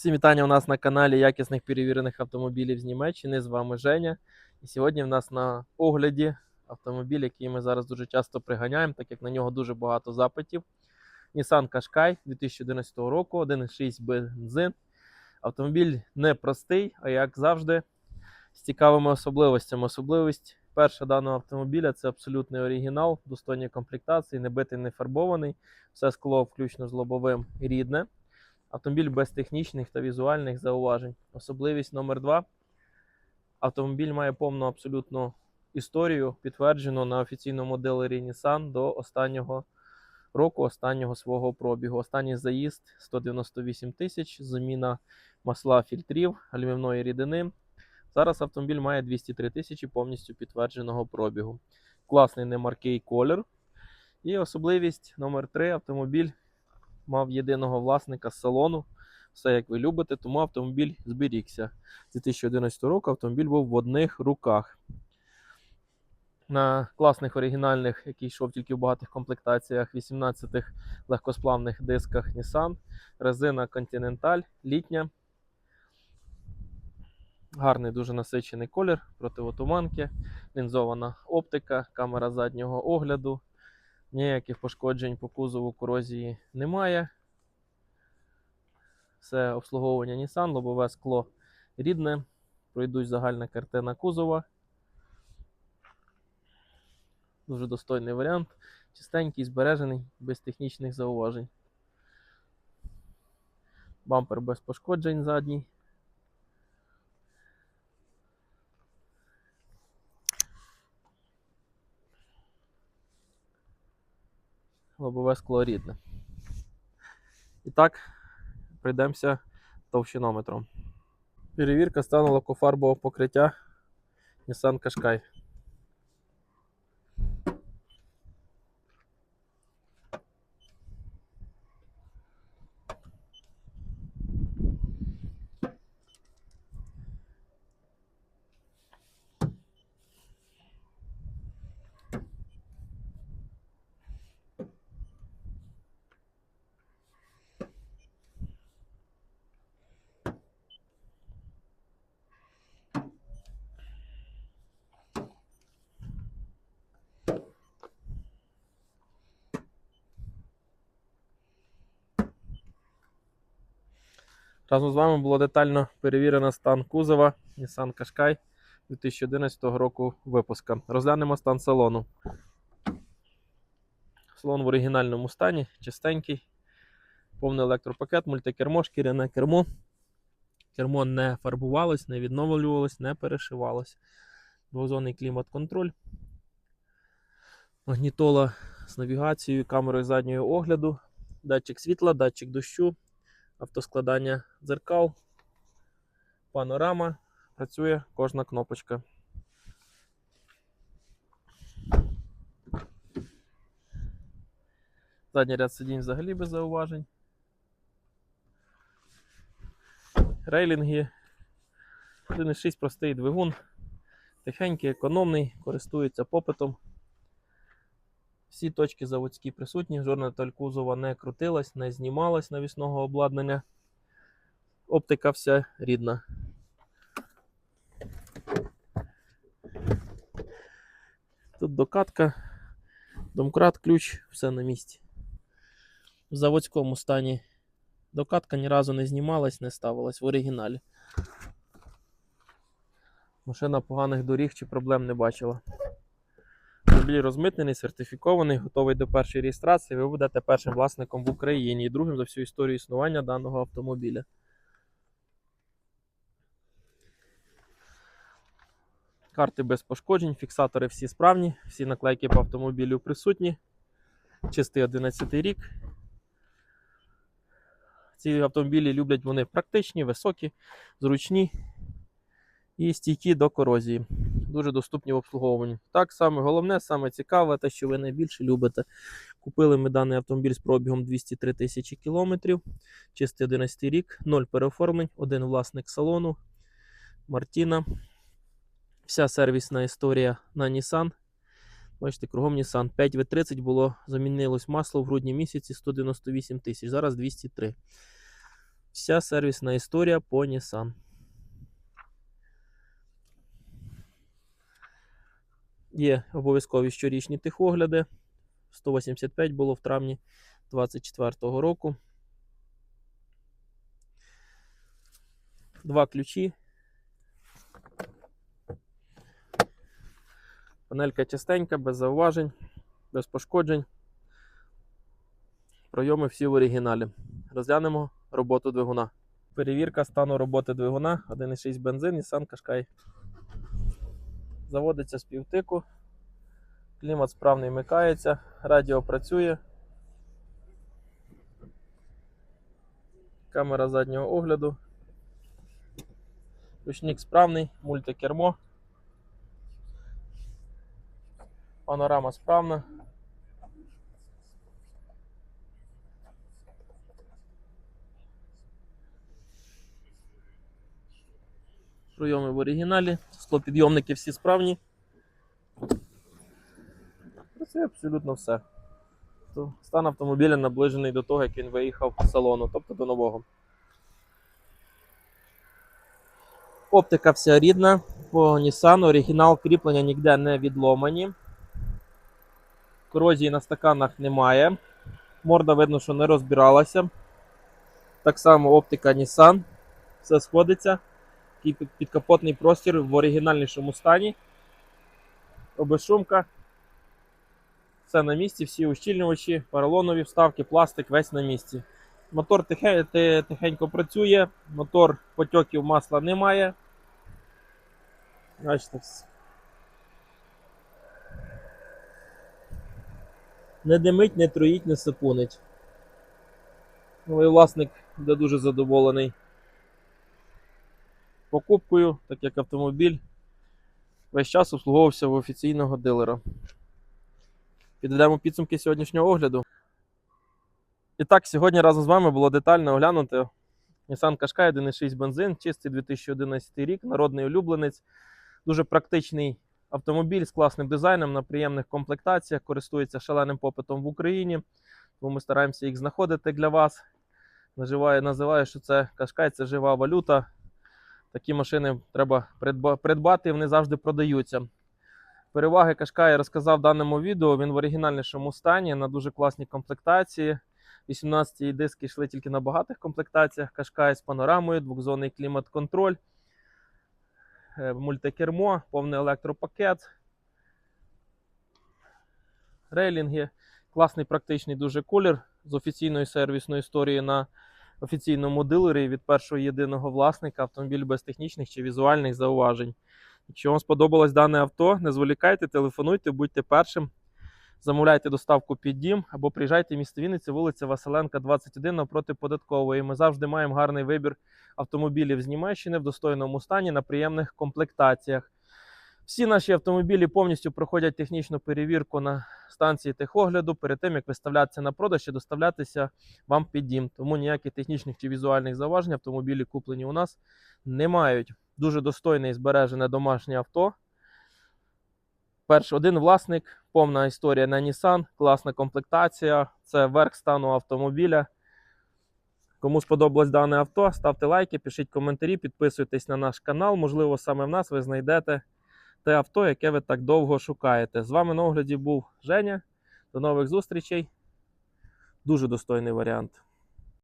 Всім вітання у нас на каналі якісних перевірених автомобілів з Німеччини. З вами Женя. І сьогодні в нас на огляді автомобіль, який ми зараз дуже часто приганяємо, так як на нього дуже багато запитів. Nissan Qashqai 2011 року, 1.6 бензин. Автомобіль не простий, а як завжди, з цікавими особливостями. Особливість перша даного автомобіля це абсолютний оригінал, достойні комплектації, не битий, не фарбований. Все скло, включно з лобовим, рідне. Автомобіль без технічних та візуальних зауважень. Особливість номер 2 Автомобіль має повну абсолютну історію, підтверджену на офіційному дилері Nissan до останнього року, останнього свого пробігу. Останній заїзд 198 тисяч, заміна масла фільтрів, алюмівної рідини. Зараз автомобіль має 203 тисячі повністю підтвердженого пробігу. Класний немаркий колір. І особливість номер 3 автомобіль мав єдиного власника з салону. Все як ви любите, тому автомобіль зберігся. З 2011 року автомобіль був в одних руках. На класних оригінальних, який йшов тільки в багатих комплектаціях, 18-х легкосплавних дисках Nissan, резина Continental, літня. Гарний, дуже насичений колір, противотуманки, лінзована оптика, камера заднього огляду. Ніяких пошкоджень по кузову корозії немає. Все обслуговування Nissan, лобове скло рідне. Пройдусь загальна картина кузова. Дуже достойний варіант. Чистенький, збережений, без технічних зауважень. Бампер без пошкоджень задній. Лобове скло рідне. І так, прийдемося товщинометром. Перевірка стану лакофарбового покриття Nissan Qashqai. Разом з вами було детально перевірено стан кузова Nissan Qashqai 2011 року випуска. Розглянемо стан салону. Салон в оригінальному стані, чистенький, повний електропакет, мультикермо, шкіряне кермо. Кермо не фарбувалось, не відновлювалось, не перешивалось. Двозонний клімат-контроль. Магнітола з навігацією, камерою заднього огляду, датчик світла, датчик дощу, автоскладання дзеркал, панорама, працює кожна кнопочка. Задній ряд сидінь взагалі без зауважень. Рейлінги. 1.6 простий двигун. Тихенький, економний, користується попитом. Всі точки заводські присутні, жодна деталь кузова не крутилась, не знімалась навісного обладнання. Оптика вся рідна. Тут докатка, домкрат, ключ, все на місці. В заводському стані докатка ні разу не знімалась, не ставилась в оригіналі. Машина поганих доріг чи проблем не бачила. Автомобіль розмитнений, сертифікований, готовий до першої реєстрації. Ви будете першим власником в Україні і другим за всю історію існування даного автомобіля. Карти без пошкоджень, фіксатори всі справні, всі наклейки по автомобілю присутні. Чистий 11 рік. Ці автомобілі люблять вони практичні, високі, зручні і стійкі до корозії дуже доступні в обслуговуванні. Так, саме головне, саме цікаве, те, що ви найбільше любите. Купили ми даний автомобіль з пробігом 203 тисячі кілометрів, чистий 11 рік, 0 переоформлень, один власник салону, Мартіна. Вся сервісна історія на Nissan. Бачите, кругом Nissan. 5В30 було, замінилось масло в грудні місяці 198 тисяч, зараз 203. Вся сервісна історія по Nissan. Є обов'язкові щорічні тихогляди. 185 було в травні 2024 року. Два ключі. Панелька чистенька, без зауважень, без пошкоджень. Пройоми всі в оригіналі. Розглянемо роботу двигуна. Перевірка стану роботи двигуна 1,6 бензин Nissan Qashqai. Заводиться з півтику. Клімат справний вмикається, радіо працює. Камера заднього огляду. Ручник справний, мультикермо. Панорама справна. Прийоми в оригіналі, склопідйомники всі справні. Це абсолютно все. Стан автомобіля наближений до того, як він виїхав з салону, тобто до нового. Оптика вся рідна, по Nissan оригінал кріплення ніде не відломані. Корозії на стаканах немає. Морда видно, що не розбиралася. Так само оптика Nissan. Все сходиться. Такий підкапотний простір в оригінальнішому стані. Обезшумка. Все на місці, всі ущільнювачі, поролонові вставки, пластик весь на місці. Мотор тихенько працює, мотор потьоків масла немає. Бачите, вс- Не димить, не троїть, не сапунить. Ну, власник буде дуже задоволений покупкою, так як автомобіль весь час обслуговувався в офіційного дилера. Підведемо підсумки сьогоднішнього огляду. І так, сьогодні разом з вами було детально оглянути Nissan Qashqai 1.6 бензин, чистий 2011 рік, народний улюбленець, дуже практичний автомобіль з класним дизайном на приємних комплектаціях, користується шаленим попитом в Україні. Тому ми стараємося їх знаходити для вас. Називаю, називаю, що це Qashqai це жива валюта. Такі машини треба придба- придбати, вони завжди продаються. Переваги Кашка я розказав в даному відео. Він в оригінальнішому стані на дуже класній комплектації. 18 диски йшли тільки на багатих комплектаціях. Кашкай з панорамою, двохзонний клімат-контроль, е, мультикермо, повний електропакет, рейлінги. Класний практичний дуже колір з офіційною сервісною історією на офіційному дилері від першого єдиного власника автомобіль без технічних чи візуальних зауважень. Якщо вам сподобалось дане авто, не зволікайте, телефонуйте, будьте першим. Замовляйте доставку під дім або приїжджайте в місто Вінниця, вулиця Василенка, 21 навпроти податкової. Ми завжди маємо гарний вибір автомобілів з Німеччини в достойному стані на приємних комплектаціях. Всі наші автомобілі повністю проходять технічну перевірку на станції техогляду перед тим, як виставлятися на продаж і доставлятися вам під дім. Тому ніяких технічних чи візуальних зауважень автомобілі куплені у нас не мають. Дуже достойне і збережене домашнє авто. Перший один власник, повна історія на Nissan, класна комплектація. Це верх стану автомобіля. Кому сподобалось дане авто, ставте лайки, пишіть коментарі, підписуйтесь на наш канал. Можливо, саме в нас ви знайдете те авто, яке ви так довго шукаєте. З вами на огляді був Женя. До нових зустрічей. Дуже достойний варіант.